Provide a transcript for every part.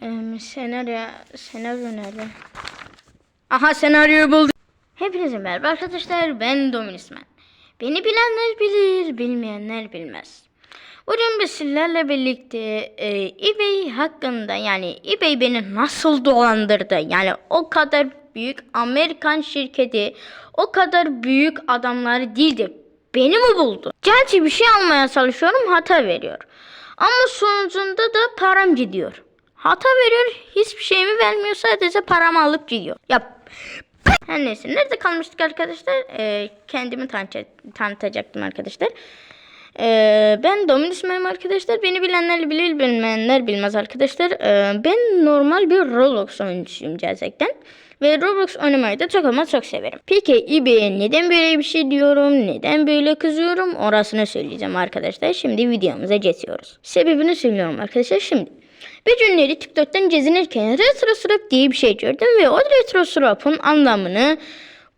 Senaryo, senaryo nerede? Aha senaryoyu buldum. Hepinize merhaba arkadaşlar ben Dominisman. Beni bilenler bilir, bilmeyenler bilmez. Bugün biz sizlerle birlikte e, eBay hakkında yani eBay beni nasıl dolandırdı yani o kadar büyük Amerikan şirketi o kadar büyük adamları değildi. Beni mi buldu? Gerçi bir şey almaya çalışıyorum hata veriyor. Ama sonucunda da param gidiyor. Hata veriyor hiçbir şeyimi vermiyor sadece paramı alıp gidiyor. Ya her neyse nerede kalmıştık arkadaşlar? Ee, kendimi tanıta- tanıtacaktım arkadaşlar. Ee, ben Domin ismim arkadaşlar. Beni bilenler bilir bilmeyenler bilmez arkadaşlar. Ee, ben normal bir Roblox oyuncusuyum gerçekten. Ve Roblox oynamayı da çok ama çok severim. Peki eBay'e neden böyle bir şey diyorum? Neden böyle kızıyorum? Orasını söyleyeceğim arkadaşlar. Şimdi videomuza geçiyoruz. Sebebini söylüyorum arkadaşlar şimdi. Bir günleri TikTok'tan gezinirken retro swap diye bir şey gördüm ve o retro swap'ın anlamını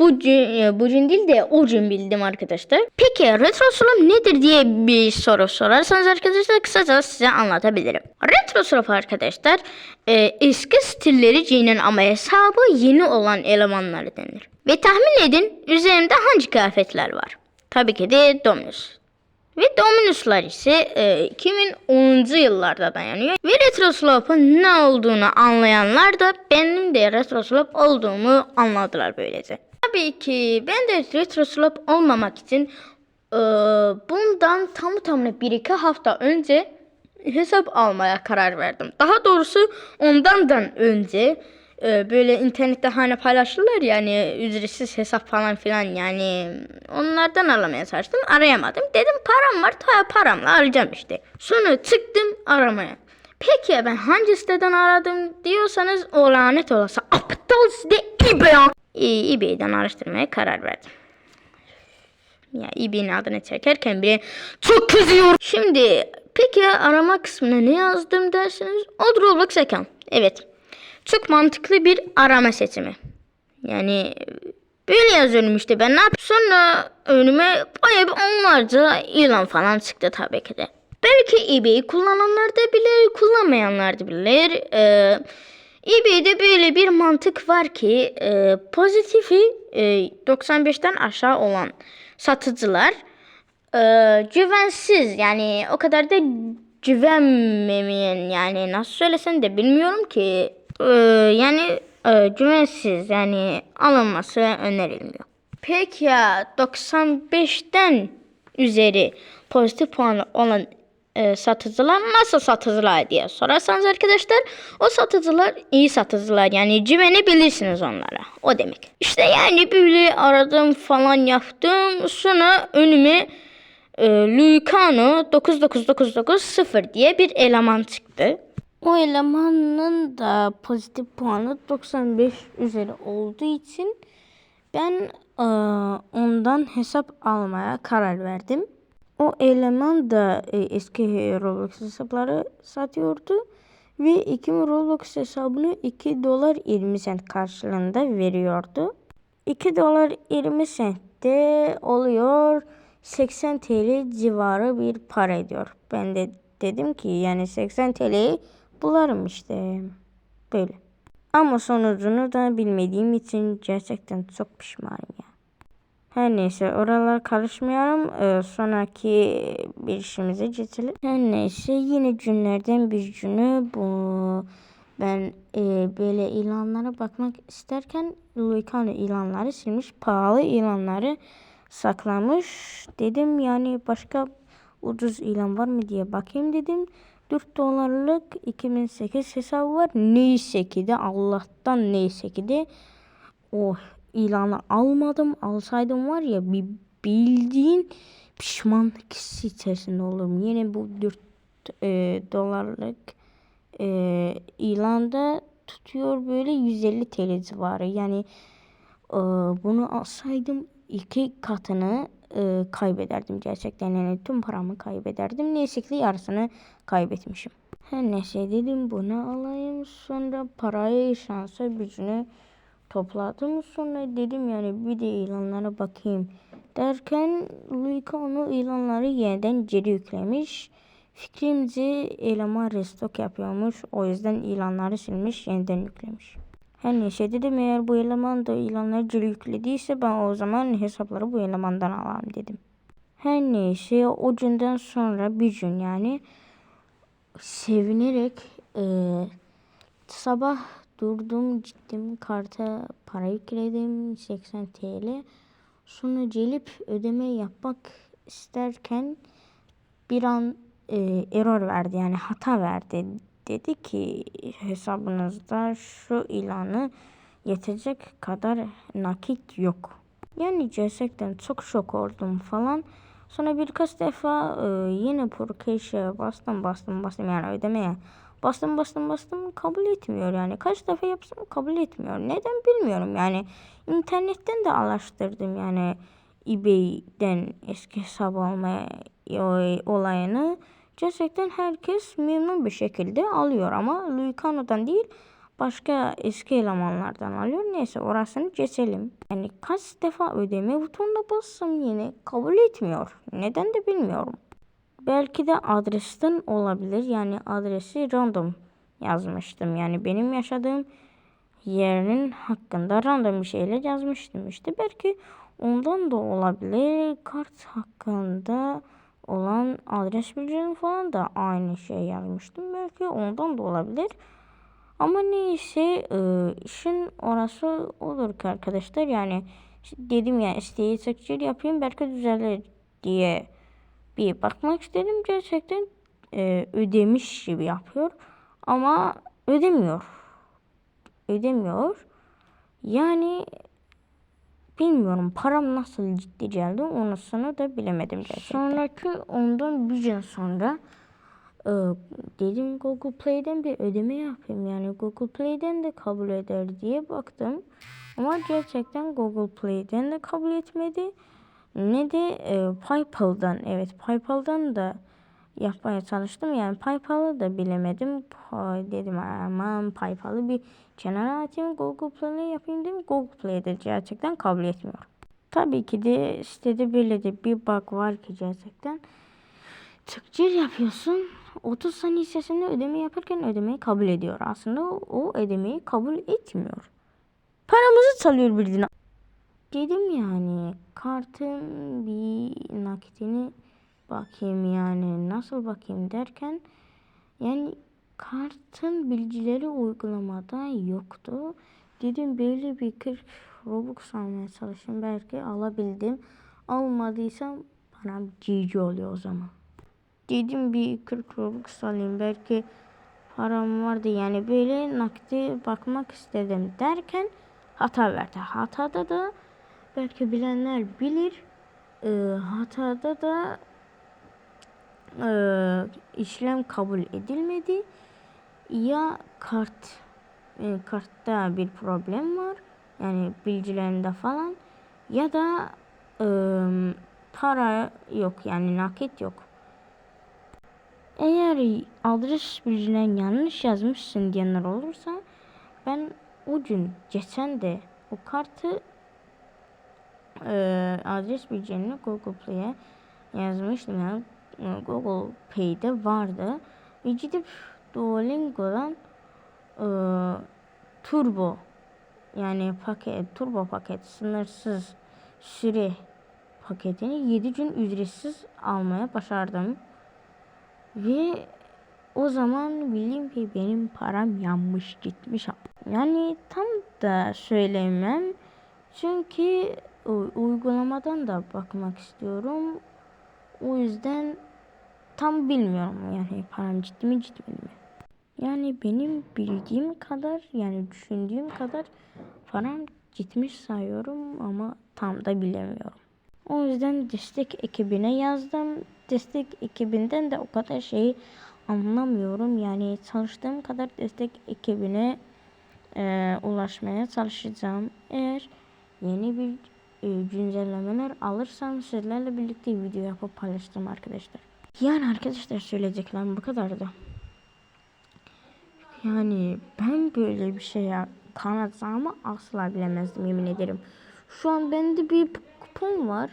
bu, gün- bu gün değil de o gün bildim arkadaşlar. Peki retro swap nedir diye bir soru sorarsanız arkadaşlar kısaca size anlatabilirim. Retro swap arkadaşlar e, eski stilleri giyinen ama hesabı yeni olan elemanları denir. Ve tahmin edin üzerimde hangi kıyafetler var? Tabii ki de Dominus. Ve Dominus'lar ise e, 2010. yıllarda dayanıyor. Ve Retroslope'un ne olduğunu anlayanlar da benim de Retroslope olduğumu anladılar böylece. Tabii ki ben de Retroslope olmamak için e, bundan tam tamına bir iki hafta önce hesap almaya karar verdim. Daha doğrusu ondan önce e, böyle internette hani paylaşırlar yani ücretsiz hesap falan filan yani onlardan aramaya çalıştım arayamadım. Dedim param var ta paramla arayacağım işte. Sonra çıktım aramaya. Peki ya ben hangi siteden aradım diyorsanız o lanet olası aptal site eBay. E, eBay'den araştırmaya karar verdim. Ya eBay'in adını çekerken bile çok kızıyor. Şimdi peki arama kısmına ne yazdım derseniz o Roblox account. Evet. Çok mantıklı bir arama seçimi. Yani böyle yazıyorum işte ben ne yap Sonra önüme bayağı bir onlarca ilan falan çıktı tabii ki de. Belki eBay'i kullananlar da bilir, kullanmayanlar da bilir. Ee, eBay'de böyle bir mantık var ki e, pozitifi e, 95'ten aşağı olan satıcılar e, güvensiz yani o kadar da güvenmemeyen yani nasıl söylesen de bilmiyorum ki E, yani e, güvensiz yani alınması önerilmiyor. Peki ya 95'ten üzeri pozitif puanı olan e, satıcılar nasıl satıcılar diye sorarsanız arkadaşlar o satıcılar iyi satıcılar yani güvenebilirsiniz onlara o demek. İşte yani böyle aradım falan yaptım sonra önüme e, Luicano 99990 diye bir eleman çıktı. O elemanın da pozitif puanı 95 üzeri olduğu için ben e, ondan hesap almaya karar verdim. O eleman da e, eski Roblox hesapları satıyordu ve iki Roblox hesabını 2 dolar 20 sent karşılığında veriyordu. 2 dolar 20 sent de oluyor 80 TL civarı bir para ediyor. Ben de dedim ki yani 80 TL'yi bularım işte böyle. Ama sonucunu da bilmediğim için gerçekten çok pişmanım ya. Her neyse oralar karışmayalım. Ee, sonraki bir işimize geçelim. Her neyse yine günlerden bir günü bu ben e, böyle ilanlara bakmak isterken Luikano ilanları silmiş. Pahalı ilanları saklamış. Dedim yani başka ucuz ilan var mı diye bakayım dedim. 4 dolarlık 2008 hesabı var. Neyse ki de Allah'tan neyse ki de o ilanı almadım. Alsaydım var ya bir bildiğin pişmanlık hissi içerisinde olurum. Yine bu 4 e, dolarlık e, ilanda tutuyor böyle 150 TL civarı. Yani e, bunu alsaydım iki katını e, kaybederdim gerçekten. Yani tüm paramı kaybederdim. Neyse ki yarısını kaybetmişim. Her neyse dedim bunu alayım. Sonra parayı şansa gücünü topladım. Sonra dedim yani bir de ilanlara bakayım. Derken Luika onu ilanları yeniden geri yüklemiş. Fikrimce eleman restock yapıyormuş. O yüzden ilanları silmiş, yeniden yüklemiş. Her neyse dedim eğer bu eleman da ilanları yüklediyse ben o zaman hesapları bu elemandan alayım dedim. Her neyse o günden sonra bir gün yani sevinerek eee, sabah durdum gittim karta para yükledim 80 TL. Sonra gelip ödeme yapmak isterken bir an e, error verdi yani hata verdi. Dedi ki hesabınızda şu ilanı yetecek kadar nakit yok. Yani gerçekten çok şok oldum falan. Sonra birkaç defa e, yine Purkeş'e bastım bastım bastım yani ödemeye. Bastım bastım bastım kabul etmiyor yani. Kaç defa yapsam kabul etmiyor. Neden bilmiyorum yani. İnternetten de araştırdım yani eBay'den eski hesap alma o- olayını. Gerçekten herkes memnun bir şekilde alıyor ama Luicano'dan değil başka eski elemanlardan alıyor. Neyse orasını geçelim. Yani kaç defa ödeme butonuna bassam yine kabul etmiyor. Neden de bilmiyorum. Belki de adresten olabilir. Yani adresi random yazmıştım. Yani benim yaşadığım yerin hakkında random bir şeyler yazmıştım işte. Belki ondan da olabilir. Kart hakkında olan adres bilgilerim falan da aynı şey yazmıştım. Belki ondan da olabilir. Ama neyse e, işin orası olur ki arkadaşlar. Yani dedim ya isteği seçici yapayım belki düzelir diye bir bakmak istedim. Gerçekten e, ödemiş gibi yapıyor. Ama ödemiyor. Ödemiyor. Yani bilmiyorum param nasıl ciddi geldi onusunu da bilemedim gerçekten. Sonraki ondan bir gün sonra e, dedim Google Play'den bir ödeme yapayım. Yani Google Play'den de kabul eder diye baktım. Ama gerçekten Google Play'den de kabul etmedi. Ne de e, PayPal'dan evet PayPal'dan da yapmaya çalıştım. Yani PayPal'ı da bilemedim. Dedim aman PayPal'ı bir kenara atayım Google Play'le yapayım dedim. Google Play'de gerçekten kabul etmiyor. Tabii ki de sitede böyle de bir bug var ki gerçekten. Tıkçır yapıyorsun. 30 saniye içerisinde ödeme yaparken ödemeyi kabul ediyor. Aslında o ödemeyi kabul etmiyor. Paramızı çalıyor bildiğin. Dedim yani kartın bir nakitini bakayım yani nasıl bakayım derken yani kartın bilgileri uygulamada yoktu. Dedim böyle bir 40 Robux almaya çalışayım belki alabildim. Almadıysam bana GG oluyor o zaman. Dedim bir 40 Robux alayım belki param vardı yani böyle nakite bakmak istedim derken hata verdi. Hatada da belki bilenler bilir e, hatada da e, işlem kabul edilmedi ya kart e, kartta bir problem var yani bilgilerinde falan ya da e, para yok yani nakit yok. Eğer adres bilgilerini yanlış yazmışsın diyenler olursa ben o gün geçen de o kartı e, adres bilgilerini Google Play'e yazmıştım yani Google Pay'de vardı ve gidip Duolingo'dan e, turbo yani paket turbo paket sınırsız süre paketini 7 gün ücretsiz almaya başardım. Ve o zaman bildim ki benim param yanmış gitmiş. Yani tam da söylemem. Çünkü u- uygulamadan da bakmak istiyorum. O yüzden tam bilmiyorum yani param ciddi mi gitmedi mi. Yani benim bildiğim kadar yani düşündüğüm kadar param gitmiş sayıyorum ama tam da bilemiyorum. O yüzden destek ekibine yazdım. Destek ekibinden de o kadar şeyi anlamıyorum. Yani çalıştığım kadar destek ekibine e, ulaşmaya çalışacağım. Eğer yeni bir güncellemeler alırsam sizlerle birlikte video yapıp paylaşacağım arkadaşlar. Yani arkadaşlar söyleyeceklerim bu kadardı. Yani ben böyle bir şeye kanacağımı asla bilemezdim yemin ederim. Şu an bende bir kupon var.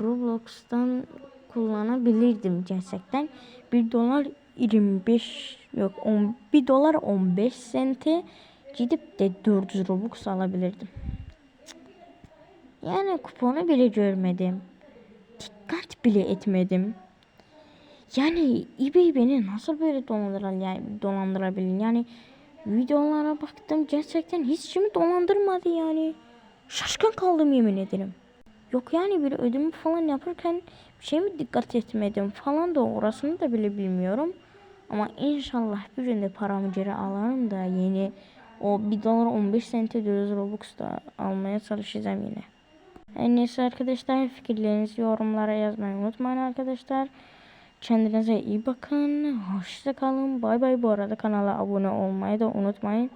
Roblox'tan kullanabilirdim gerçekten. 1 dolar 25 yok 10, 1 dolar 15 sente gidip de 400 Robux alabilirdim. Yani kuponu bile görmedim. Dikkat bile etmedim. Yani eBay beni nasıl böyle dolandırabilir? Yani videolara baktım gerçekten hiç kimi dolandırmadı yani. Şaşkın kaldım yemin ederim. Yok yani bir ödeme falan yaparken bir şey mi dikkat etmedim falan da orasını da bile bilmiyorum. Ama inşallah bir günde paramı geri alırım da yeni o 1 dolar 15 sente 400 Robux da almaya çalışacağım yine. En neyse arkadaşlar fikirlerinizi yorumlara yazmayı unutmayın arkadaşlar. Kendinize iyi bakın. Hoşça kalın. Bay bay. Bu arada kanala abone olmayı da unutmayın.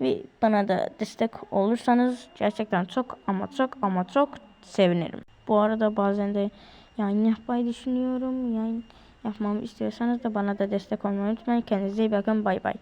Ve bana da destek olursanız gerçekten çok ama çok ama çok sevinirim. Bu arada bazen de yayın yapmayı düşünüyorum. Yayın yapmamı istiyorsanız da bana da destek olmayı unutmayın. Kendinize iyi bakın. Bay bay.